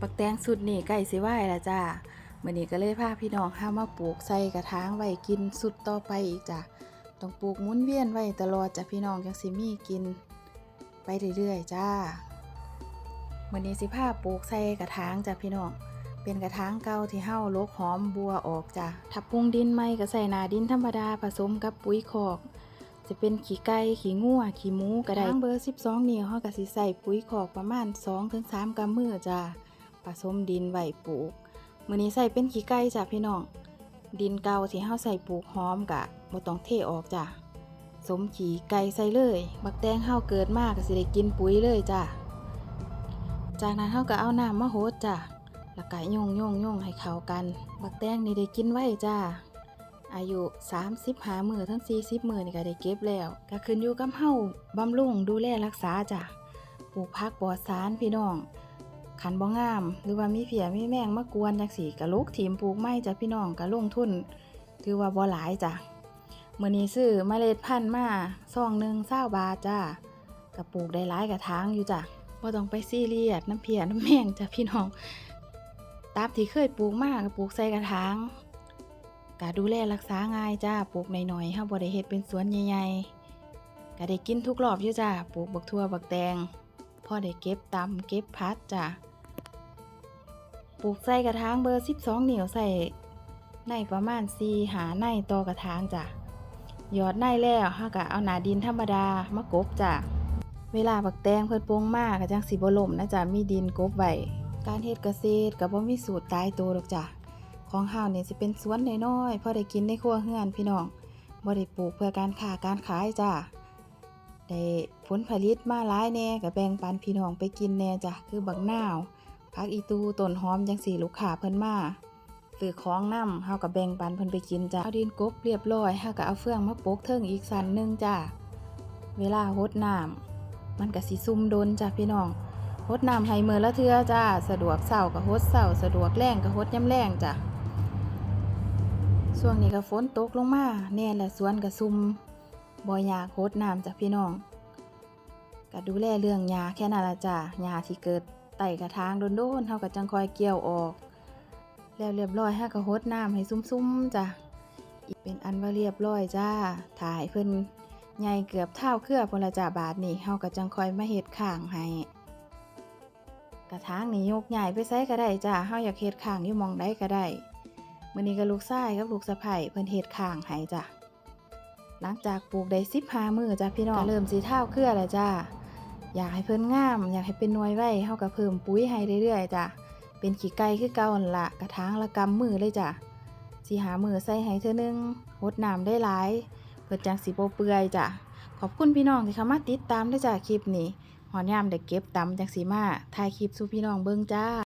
ปักแตงสุดนี่ใกล้สิไหวแล้วจ้ามื้อนี้ก็เลยพาพี่น้องเฮามาปลูกใส่กระถางไว้กินสุดต่อไปอีกจ้ะต้องปลูกหมุนเวียนไว้ตลอดจ้ะพี่น้องจังสิมีกิน ไปเรื่อยๆจ้ามื้อนี้สิพาปลูกใส่กระถางจ้ะพี่น้องเป็นกระถางเก่าที่เฮาลกหอมบัวออกจ้ะทับปรุงดินใหม่ก็ใส่นาดินธรรมดาผสมกับปุ๋ยคอกจะเป็นขี้ไก่ขี้งัวขี้หมูก็ได้ทางเบอร์ 12นิ้วเฮาก็สิใส่ปุ๋ยคอกประมาณ 2-3กำมือจ้ะ ผสมดินไว้ปลูกมื้อนี้ใส่เป็นขี้ไก่จ้ะพี่น้อง ดินเก่าที่เฮาใส่ปลูกหอมกะบ่ต้องเทออกจ้ะสมขี้ไก่ใส่เลย บักแตงเฮาเกิดมาก็สิได้กินปุ๋ยเลยจ้ะ จากนั้นเฮาก็เอาน้ำมาโหดจ้ะ แล้วก็ย่งย่งย่งให้เข้ากัน บักแตงนี่ได้กินไว้จ้าอายุ30หามือทั้ง 40มือนี่ก็ได้เก็บแล้ว ก็ขึ้นอยู่กับเฮาบำรุงดูแลรักษาจ้ะ ปลูกผักปลอดสารพี่น้อง ขันบ่งาม หรือว่ามีเพียมีแมงมากวนจังสีกะลูกทีมปลูกไม้จ้ะพี่น้องก็ลงทุน ถือว่าบ่หลายจ้ะมื้อนี้ซื้อเมล็ดพันธุ์มาซองหนึ่ง20บาทจ้าก็ปลูกได้หลายกระถางอยู่จ้ะบ่ต้องไปซีเรียสน้ำเพียน้ำแมงจ้ะพี่น้องตามที่เคยปลูกมากก็ปลูกใส่กระถางก็ดูแลรักษาง่ายจ้าปลูกหน่อยๆเฮาบ่ได้เฮ็ดเป็นสวนใหญ่ๆก็ได้กินทุกรอบอยู่จ้าปลูกบักทั่วบักแตงพอได้เก็บตำเก็บพัดจ้า ปลูกใส่กระถางเบอร์ 12หนิ้วใส่ในประมาณ4หาในต่อกระถางจ้ะหยอดในแล้วฮาก็เอาหนาดินธรรมดามากบจ้ะเวลาบักแตงเพิ่นโปงมากก็จังสิบ่ล่มนะจ๊ะมีดินกบไว้การเฮ็ดเกษตรก็บ่มีสูตรตายตัวดอกจ้ะของเฮานี่สิเป็นสวนน้อยๆพอได้กินในครัวเฮือนพี่น้องบ่ได้ปลูกเพื่อการค้าการขายจ้ะได้ผลผลิตมาหลายแน่ก็แบ่งปันพี่น้องไปกินแน่จ้ะคือบักนาว ผักอีตูต้นหอมจังสี่ลูกค้าเพิ่นมาซื้อของนำเฮาก็แบ่งปันเพิ่นไปกินจ้ะเอาดินกบเรียบร้อยเฮาก็เอาเฟืองมาโปกเทิงอีกสันนึงจ้ะเวลาหดน้ำมันก็สิซุ่มโดนจ้ะพี่น้องหดน้ำให้มือละเทือจ้าสะดวกเสากับหดเสาสะดวกแรงกับหดย่ำแรงจ้ะช่วงนี้ก็ฝนตกลงมาแน่และสวนก็ซุ่มบ่อยากหดน้ำจ้ะพี่น้องก็ดูแลเรื่องหญ้าแค่นั้นละจ้ะหญ้าที่เกิด ไต่กระทางโดนๆเฮาก็จังคอยเกี่ยวออก แล้วเรียบร้อยฮาก็หดน้ำให้ซุ่มๆจ้ะอีกเป็นอันว่าเรียบร้อยจ้าถ่ายเพิ่นใหญ่เกือบเท่าเครือพลจ้าบาทนี่เฮาก็จังคอยมาเฮ็ดข้างให้กระถางนี่ยกใหญ่ไปใส่ก็ได้จ้าเฮาอยากเฮ็ดข้างอยู่มองใดก็ได้มื้อนี้ก็ลูกชายกับลูกสะใภ้เพิ่นเฮ็ดข้างให้จ้ะหลังจากปลูกได้15มื้อจ้ะพี่น้องก็เริ่มสิเท่าเครือแล้วจ้า อยากให้เพิ่นงาม อยากให้เป็นหน่วยไว้เฮาก็เพิ่มปุ๋ยให้เรื่อยๆจ้ะเป็นขี้ไก่คือเก่านั่นละกระถางละกำมือเลยจ้ะสิหามือใส่ให้เธอนึงรดน้ำได้หลายเพิ่นจังสิบ่เปื่อยจ้ะขอบคุณพี่น้องที่เข้ามาติดตามด้วยจ้ะคลิปนี้หอนยามได้เก็บตำจังสีมาถ่ายคลิปสู่พี่น้องเบิ่งจ้า